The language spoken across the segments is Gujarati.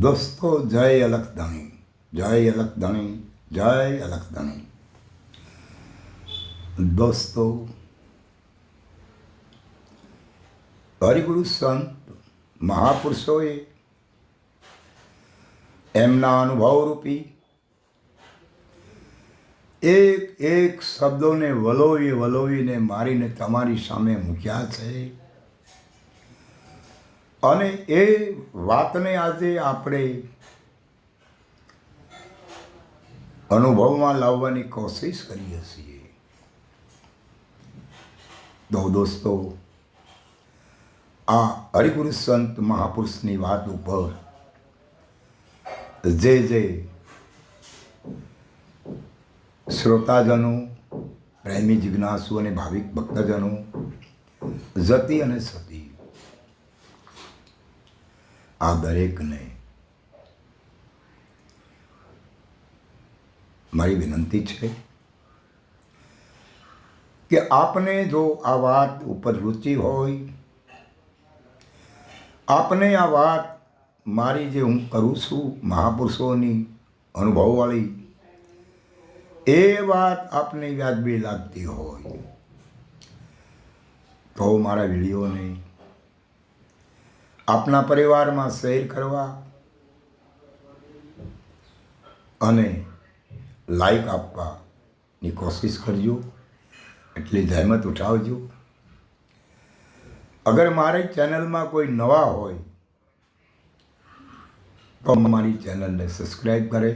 દોસ્તો, જય અલખધણી જય અલખધણી જય અલખધણી દોસ્તો, હરિગુરુ સંત મહાપુરુષોએ એમના અનુભવરૂપી એક એક શબ્દોને વલોવી વલોવીને મારીને તમારી સામે મૂક્યા છે. અને એ વાતને આજે આપણે અનુભવમાં લાવવાની કોશિશ કરીએ છીએ. તો દોસ્તો, આ હરિપુરુષ સંત મહાપુરુષની વાત ઉપર જે જે શ્રોતાજનો, પ્રેમી જિજ્ઞાસુ અને ભાવિક ભક્તજનો જતી અને સતી આ દરેકને મારી વિનંતી છે કે આપને જો આ વાત ઉપર રુચિ હોય, આપને આ વાત મારી જે હું કરું છું મહાપુરુષોની અનુભવવાળી, એ વાત આપને વ્યાજબી લાગતી હોય, તો મારા વિડીયોને આપના પરિવારમાં શેર કરવા અને લાઈક આપવાની કોશિશ કરજો. એટલી જહેમત ઉઠાવજો. અગર મારી ચેનલમાં કોઈ નવા હોય, તો મારી ચેનલને સબસ્ક્રાઈબ કરે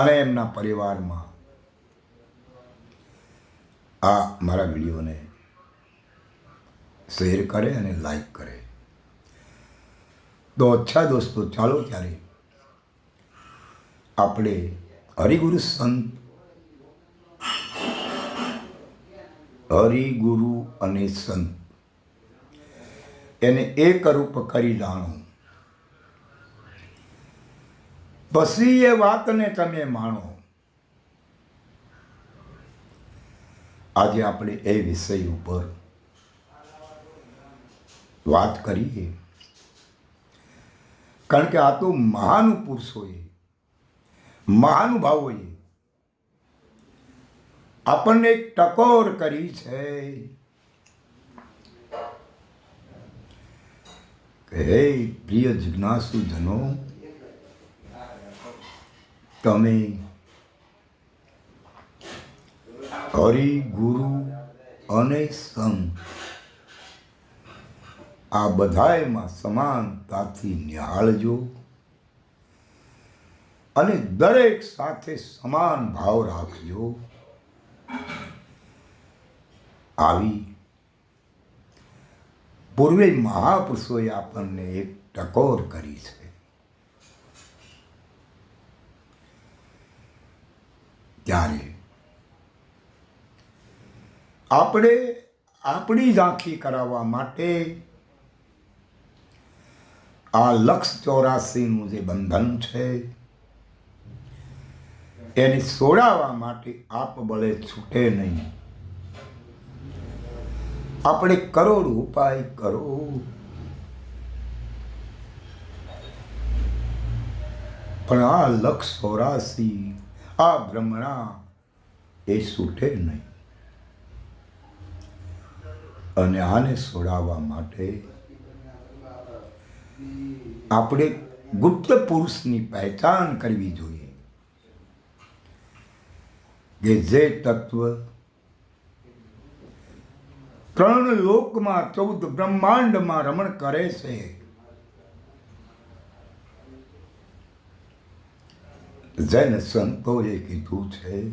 અને એમના પરિવારમાં આ મારા વિડીયોને શેર કરે અને લાઈક કરે. તો અચ્છા દોસ્તો, ચાલો ત્યારે આપણે હરિગુરુ સંત, હરિગુરુ અને સંત, એને એક રૂપ કરી જાણો. પછી એ વાતને તમે માણો. આજે આપણે એ વિષય ઉપર વાત કરીએ. કારણ કે આ તો મહાન પુરુષોએ મહાનુભાવોએ આપણને એક ટકોર કરી છે. હે પ્રિય જિજ્ઞાસુજનો, તમે હરિ ગુરુ અને સંત આ બધાયમાં સમાનતાથી નિહાળજો. અને દરેક સાથે સમાન ભાવ રાખજો. આવી. પૂર્વે મહાપુરુષોએ આપણને એક ટકોર કરી છે. ત્યારે આપણે આપણી ઝાંખી કરાવવા માટે આ લક્ષ ચોરાસીનું જે બંધન છે, એને છોડાવવા માટે આપ બળે છૂટે નહીં. આપણે કરોડ ઉપાય કરો. પણ આ લક્ષ ચોરાસી, આ ભ્રમણા એ છૂટે નહીં. અને આને સોડાવવા માટે આપણે ગુપ્ત પુરુષની પહેચાન કરવી જોઈએ. કે જે તત્વ ત્રણ લોકમાં ચૌદ બ્રહ્માંડમાં રમણ કરે છે. જૈન સંતોએ કીધું છે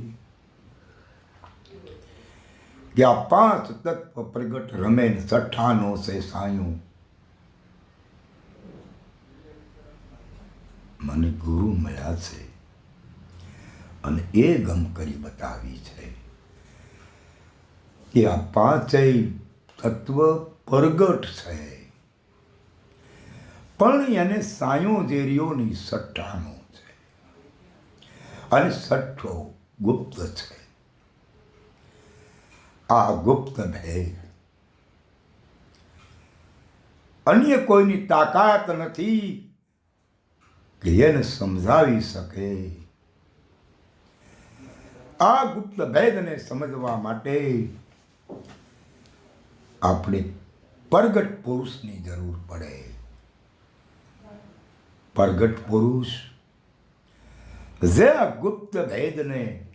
કે આ પાંચ તત્વ પ્રગટ રમે છઠ્ઠાનો છે સાયું. મને ગુરુ મળ્યા છે. અને એ ગમ કરી બતાવી છે કે આ પાંચેય તત્વ પ્રગટ છે. પણ એને સાયોજેરીઓની સઠ્ઠાનો છે. અને સઠ્ઠો ગુપ્ત છે. આ ગુપ્ત ભેદ અન્ય કોઈની તાકાત નથી. કે એને સમજાવી શકે. આ ગુપ્ત ભેદને સમજવા માટે આપણે પ્રગટ પુરુષની જરૂર પડે. પ્રગટ પુરુષ, જે આ ગુપ્ત ભેદને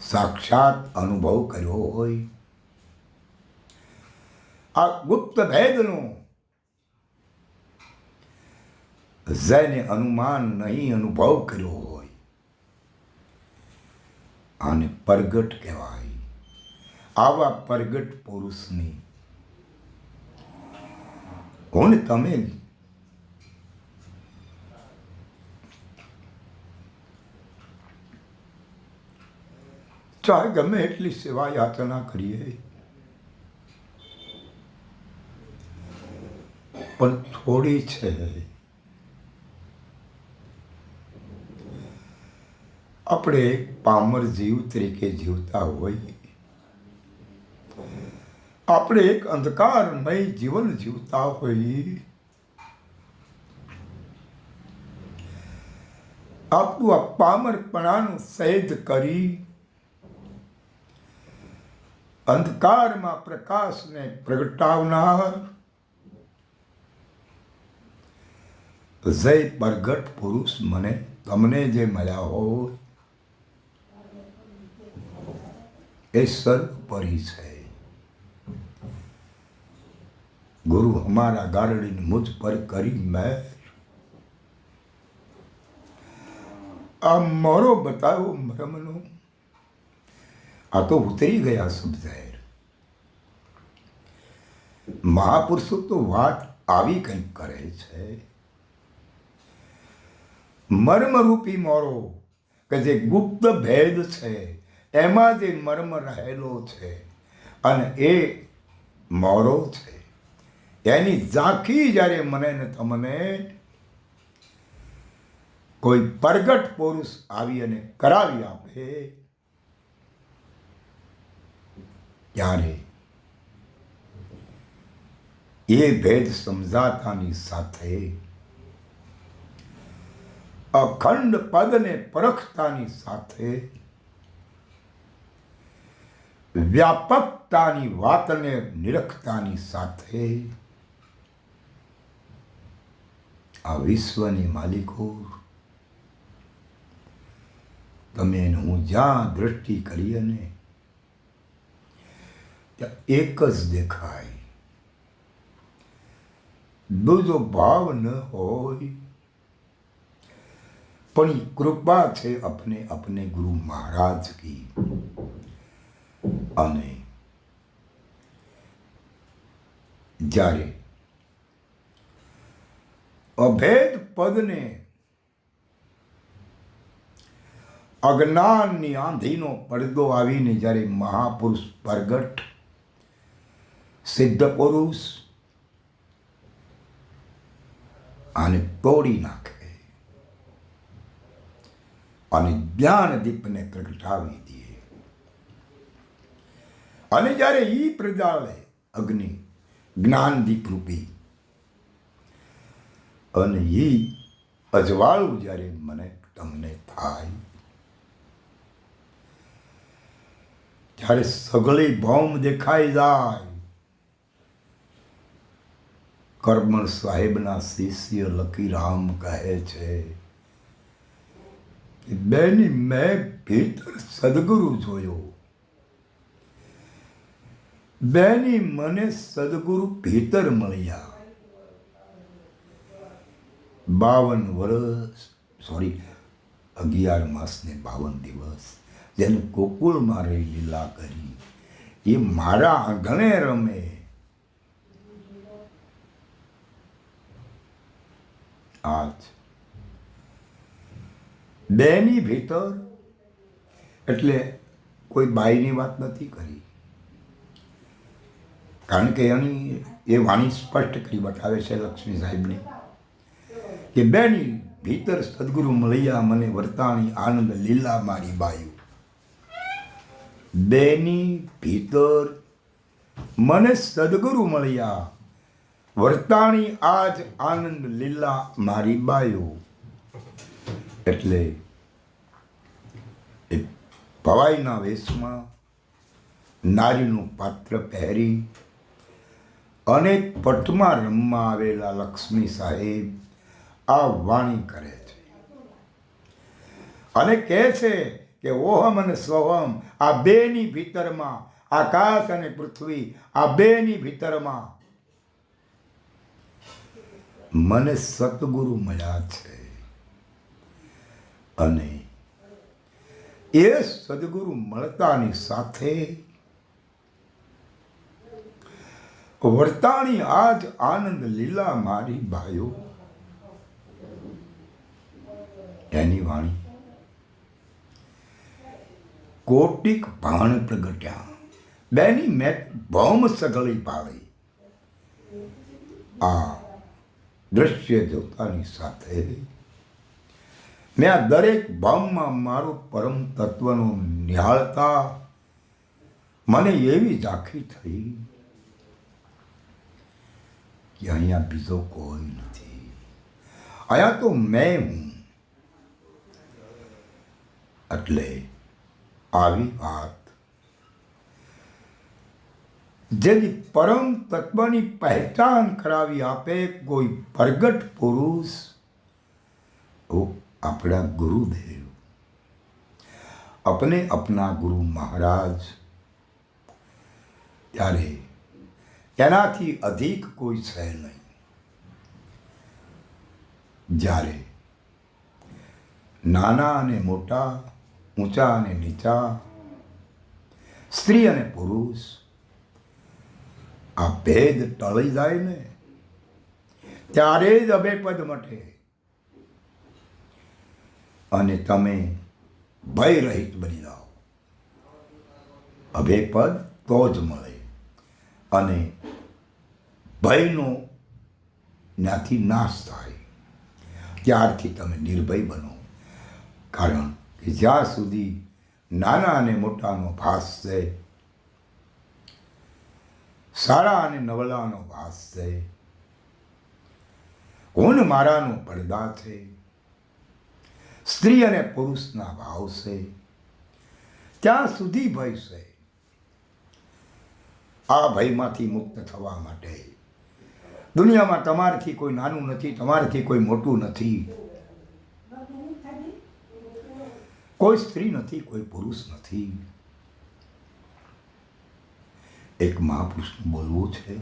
સાક્ષાત અનુભવ કર્યો હોય, આ ગુપ્ત ભેદનો જેને અનુમાન નહીં અનુભવ કર્યો હોય. આને પરગટ કહેવાય. આવા પરગટ પુરુષની કોણ તમે? ચાહે ગમે એટલી સેવા યાચના કરીએ. પણ થોડી છે આપણે એક પામર જીવ તરીકે જીવતા હોઈએ. આપણે એક અંધકારમય જીવન જીવતા હોઈએ. આપણું આ પામરપણાનું સહેજ કરી અંધકારમાં પ્રકાશને પ્રગટાવનાર જય પ્રગટ પુરુષ મને, તમને જે મળ્યા હોય. એ સર્વપરી છે. ગુરુ હમારા ગારડીને મુજ પર કરી મેં આ મારો બતાવ્યો મરમનો આ તો ઉતરી ગયા સમજાય. મહાપુરુષો તો વાત આવી કંઈક કરે છે. મર્મરૂપી મોરો, કે જે ગુપ્ત ભેદ છે. એમાં જે મર્મ રહેલો છે અને એ મોરો છે, એની ઝાંખી જ્યારે મને ને તમને કોઈ પ્રગટ પુરુષ આવી અને કરાવી આપે, ત્યારે એ ભેદ સમજાતાની સાથે અખંડ પદને પરખતાની સાથે વ્યાપકતાની વાતને નિરખતાની સાથે આ વિશ્વની માલિકો, તમે હું જ્યાં દ્રષ્ટિ કરી અને ત્યાં એક જ દેખાય. બીજો ભાવ ન હોય, પણ કૃપા છે અપને અપને ગુરુ મહારાજ કી. અને જ્યારે અભેદ પદને અજ્ઞાનની આંધીનો પડદો આવીને જ્યારે મહાપુરુષ પ્રગટ, સિદ્ધ પુરુષ આને તોડી નાખે અને જ્ઞાન દીપને પ્રગટાવી દે. અને જ્યારે ઈ પ્રજાળે અગ્નિ, જ્ઞાન દીપ રૂપી. અને ઈ અજવાળું જ્યારે મને તમને થાય. ત્યારે સગળી ભૌમ દેખાઈ જાય. કરમણ સાહેબના શિષ્ય લકીરામ કહે છે કે, બેની મેં ભીતર સદગુરુ જોયો. બેની મને સદગુરુ ભીતર મળ્યા. બાવન વર્ષ સોરી અગિયાર માસને બાવન દિવસ જેને ગોકુળમાં રહી લીલા કરી. એ મારા આંગણે રમે. આજ. બેની ભીતર, એટલે કોઈ બાઈની વાત નથી કરી. કારણ કે એની એ વાણી સ્પષ્ટ કરી બતાવે છે લક્ષ્મી સાહેબની કે, બેની ભીતર સદગુરુ મળ્યા મને વર્તાણી આનંદ લીલા મારી બાયુ. બેની ભીતર મને સદગુરુ મળ્યા વર્તાણી આજ આનંદ લીલા મારી બાયો. એટલે એ ભવાઈના વેશમાં નારીનું પાત્ર પહેરી અનેક પટમાં રમવા આવેલા લક્ષ્મી સાહેબ આ વાણી કરે છે. અને કહે છે કે, ઓહમ અને સ્વહમ, આ બેની ભીતરમાં, આકાશ અને પૃથ્વી, આ બેની ભીતરમાં. મને સતગુરુ મળ્યા છે. અને એ સદગુરુ મળતાની સાથે વર્તાણી આજ આનંદ લીલા મારી ભાઈઓ. એની વાણી. કોટિક ભાણ પ્રગટ્યા. બેની મેં ભૌમ સગળી પાળી. આ દ્રશ્ય જોતાની સાથે મેં આ દરેક ભાવમાં મારો પરમ તત્વનો નિહાળતા મને એવી ઝાંખી થઈ. કે અહીંયા બીજો કોઈ નથી અહીંયા તો મેં હું એટલે આવી વાત જેની પરમ તત્વની પહેચાન કરાવી આપે કોઈ પ્રગટ પુરુષ वो अपना गुरुदेव अपने अपना ગુરુ મહારાજ ત્યારે એનાથી અધિક કોઈ છે નહીં. જ્યારે નાના અને મોટા, ઊંચા અને નીચા, સ્ત્રી અને પુરુષ, આ ભેદ ટળી જાય ને, ત્યારે જ અભેપદ મટે. અને તમે ભય રહિત બની જાઓ. અભેપદ તો જ મળે. અને ભયનો ત્યાંથી નાશ થાય. ત્યારથી તમે નિર્ભય બનો. કારણ કે જ્યાં સુધી નાના અને મોટાનો ભાસ છે, સારા અને નવલાનો ભાસ છે કોણ મારાનો પડદા છે, સ્ત્રી અને પુરુષના ભાવ છે, ત્યાં સુધી ભય છે. આ ભયમાંથી મુક્ત થવા માટે દુનિયામાં તમારથી કોઈ નાનું નથી, તમારથી કોઈ મોટું નથી. કોઈ સ્ત્રી નથી, કોઈ પુરુષ નથી. એક મહાપુરુષનું બોલવું છે.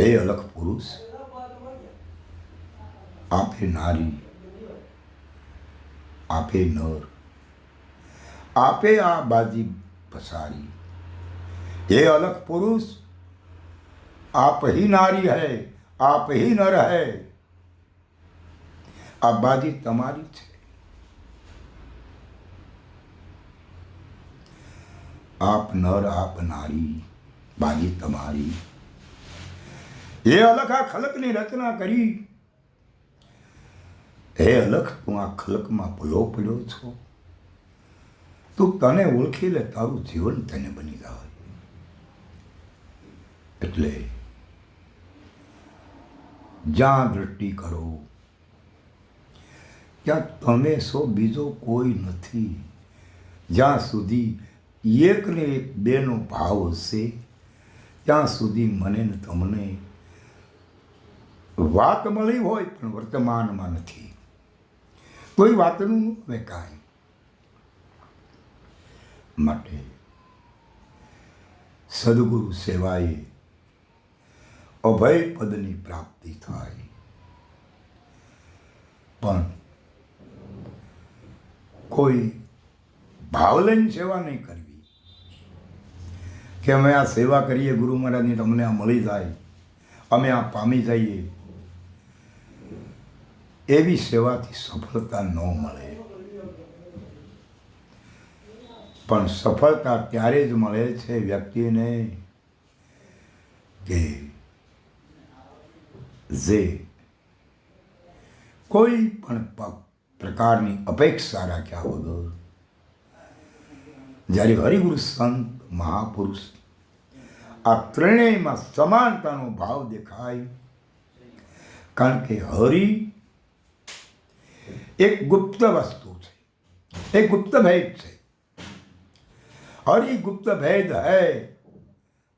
એ અલખ પુરુષ, આપે નારી, આપે નર, આપે આ બાજી પસારી हे अलग पुरुष आप ही नारी है आप ही नर है આ બાજી તમારી છે આપ નર આપ નારી બાજી તમારી હે અલખ આ ખલકની રચના કરી હે અલખ તું આ ખલકમાં ભૂલો પડ્યો છો તું તને ઓળખી લે તારું જીવન તેને બની જાય એટલે જ્યાં દ્રષ્ટિ કરો, ત્યાં તમે સો બીજો કોઈ નથી. જ્યાં સુધી એકને એક બેનો ભાવ હશે, ત્યાં સુધી મને ને તમને વાત મળી હોય પણ વર્તમાનમાં નથી. કોઈ વાતનું હવે કાંઈ. માટે સદગુરુ સેવાએ અભય પદની પ્રાપ્તિ થાય. પણ કોઈ ભાવ લઈને સેવા નહીં કરવી. કે અમે આ સેવા કરીએ ગુરુ મહારાજની, તમને આ મળી જાય, અમે આ પામી જઈએ. એવી સેવાથી સફળતા ન મળે. પણ સફળતા ત્યારે જ મળે છે વ્યક્તિને કે જે કોઈ પણ પ- પ્રકારની અપેક્ષા રાખ્યા વગર જ્યારે હરિગુરુ સંત મહાપુરુષ આ ત્રણેયમાં સમાનતાનો ભાવ દેખાય કારણ કે હરિ એક ગુપ્ત વસ્તુ છે एक गुप्त भेद से और ये गुप्त भेद है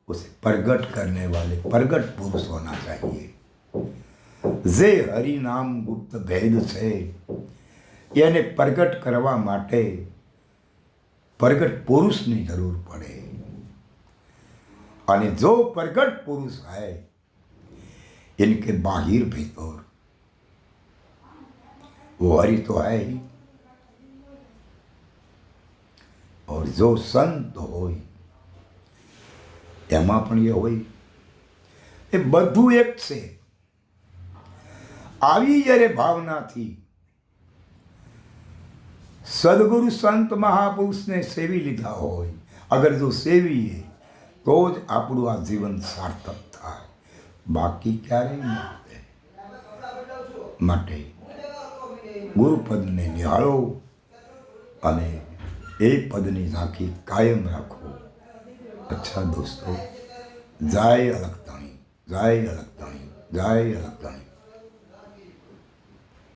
उसे प्रगट करने वाले प्रगट पुरुष होना चाहिए જે હરિ નામ ગુપ્ત ભેદ છે એને પ્રગટ કરવા માટે પ્રગટ પુરુષની જરૂર પડે અને જો प्रगट पुरुष है इनके बाहिर भीतर वो हरि तो है ही और જો સંત હોય એમાં પણ એ હોય એ બધું એક છે આવી જ્યારે ભાવનાથી સદગુરુ સંત મહાપુરુષને સેવી લીધા હોય, અગર જો સેવીએ, તો જ આપણું આ જીવન સાર્થક થાય. બાકી ક્યારેય નહીં માટે ગુરુપદને નિહાળો અને એ પદની ઝાંખી કાયમ રાખો. અચ્છા દોસ્તો, જાય અલગતાણી જાય અલગતાણી જાય અલગતાણી